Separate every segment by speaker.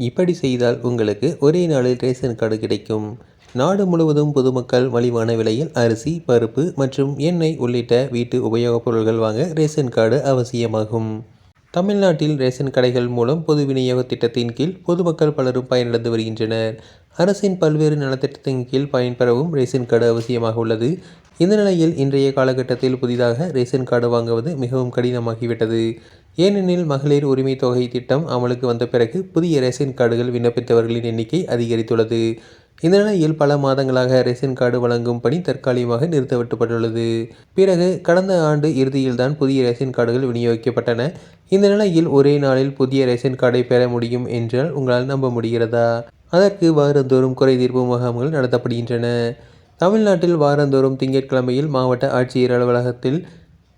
Speaker 1: இப்படி செய்தால் உங்களுக்கு ஒரே நாளில் ரேஷன் கார்டு கிடைக்கும். நாடு முழுவதும் பொதுமக்கள் மலிவான விலையில் அரிசி பருப்பு மற்றும் எண்ணெய் உள்ளிட்ட வீட்டு உபயோகப் பொருட்கள் வாங்க ரேஷன் கார்டு அவசியமாகும். தமிழ்நாட்டில் ரேஷன் கடைகள் மூலம் பொது விநியோக திட்டத்தின் கீழ் பொதுமக்கள் பலரும் பயனடைந்து வருகின்றனர். அரசின் பல்வேறு நலத்திட்டத்தின் கீழ் பயன்பெறவும் ரேஷன் கார்டு அவசியமாக உள்ளது. இந்த நிலையில் இன்றைய காலகட்டத்தில் புதிதாக ரேஷன் கார்டு வாங்குவது மிகவும் கடினமாகிவிட்டது. ஏனெனில் மகளிர் உரிமை தொகை திட்டம் அமலுக்கு வந்த பிறகு புதிய ரேஷன் கார்டுகள் விண்ணப்பித்தவர்களின் எண்ணிக்கை அதிகரித்துள்ளது. இந்த நிலையில் பல மாதங்களாக ரேஷன் கார்டு வழங்கும் பணி தற்காலிகமாக நிறுத்தப்பட்டுள்ளது. பிறகு கடந்த ஆண்டு இறுதியில்தான் புதிய ரேஷன் கார்டுகள் விநியோகிக்கப்பட்டன. இந்த நிலையில் ஒரே நாளில் புதிய ரேஷன் கார்டை பெற முடியும் என்றால் உங்களால் நம்ப முடிகிறதா? அதற்கு வாரந்தோறும் குறை தீர்ப்பு முகாம்கள் நடத்தப்படுகின்றன. தமிழ்நாட்டில் வாரந்தோறும் திங்கட்கிழமையில் மாவட்ட ஆட்சியர் அலுவலகத்தில்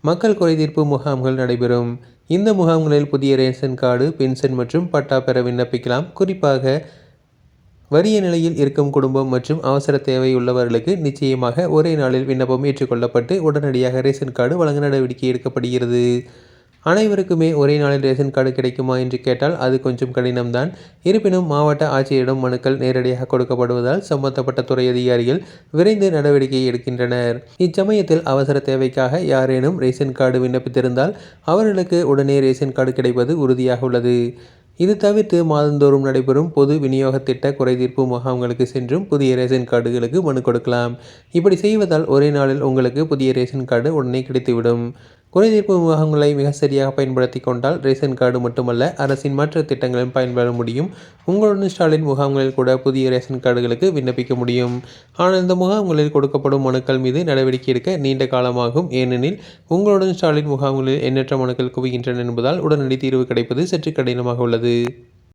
Speaker 1: மக்கள் குறைதீர்ப்பு முகாம்கள் நடைபெறும். இந்த முகாம்களில் புதிய ரேஷன் கார்டு பென்ஷன் மற்றும் பட்டா பெற விண்ணப்பிக்கலாம். குறிப்பாக வறிய நிலையில் இருக்கும் குடும்பம் மற்றும் அவசர தேவை உள்ளவர்களுக்கு நிச்சயமாக ஒரே நாளில் விண்ணப்பம் ஏற்றுக்கொள்ளப்பட்டு உடனடியாக ரேஷன் கார்டு வழங்க நடவடிக்கை எடுக்கப்படுகிறது. அனைவருக்குமே ஒரே நாளில் ரேஷன் கார்டு கிடைக்குமா என்று கேட்டால் அது கொஞ்சம் கடினம்தான். இருப்பினும் மாவட்ட ஆட்சியரிடம் மனுக்கள் நேரடியாக கொடுக்கப்படுவதால் சம்பந்தப்பட்ட துறை அதிகாரிகள் விரைந்து நடவடிக்கை எடுக்கின்றனர். இச்சமயத்தில் அவசர தேவைக்காக யாரேனும் ரேஷன் கார்டு விண்ணப்பித்திருந்தால் அவர்களுக்கு உடனே ரேஷன் கார்டு கிடைப்பது உறுதியாக உள்ளது. இது தவிர்த்து மாதந்தோறும் நடைபெறும் பொது விநியோக திட்ட குறைதீர்ப்பு முகாம்களுக்கு சென்றும் புதிய ரேஷன் கார்டுகளுக்கு மனு கொடுக்கலாம். இப்படி செய்வதால் ஒரே நாளில் உங்களுக்கு புதிய ரேஷன் கார்டு உடனே கிடைத்துவிடும். குறைதீர்ப்பு முகாம்களை மிக சரியாக பயன்படுத்தி கொண்டால் ரேஷன் கார்டு மட்டுமல்ல அரசின் மற்ற திட்டங்களும் பயன்பெற முடியும். உங்களுடன் ஸ்டாலின் முகாம்களில் கூட புதிய ரேஷன் கார்டுகளுக்கு விண்ணப்பிக்க முடியும். ஆனால் இந்த முகாம்களில் கொடுக்கப்படும் மனுக்கள் மீது நடவடிக்கை எடுக்க நீண்ட காலமாகும். ஏனெனில் உங்களுடன் ஸ்டாலின் முகாம்களில் எண்ணற்ற மனுக்கள் குவிகின்றன என்பதால் உடனடி தீர்வு கிடைப்பது சற்று கடினமாக உள்ளது.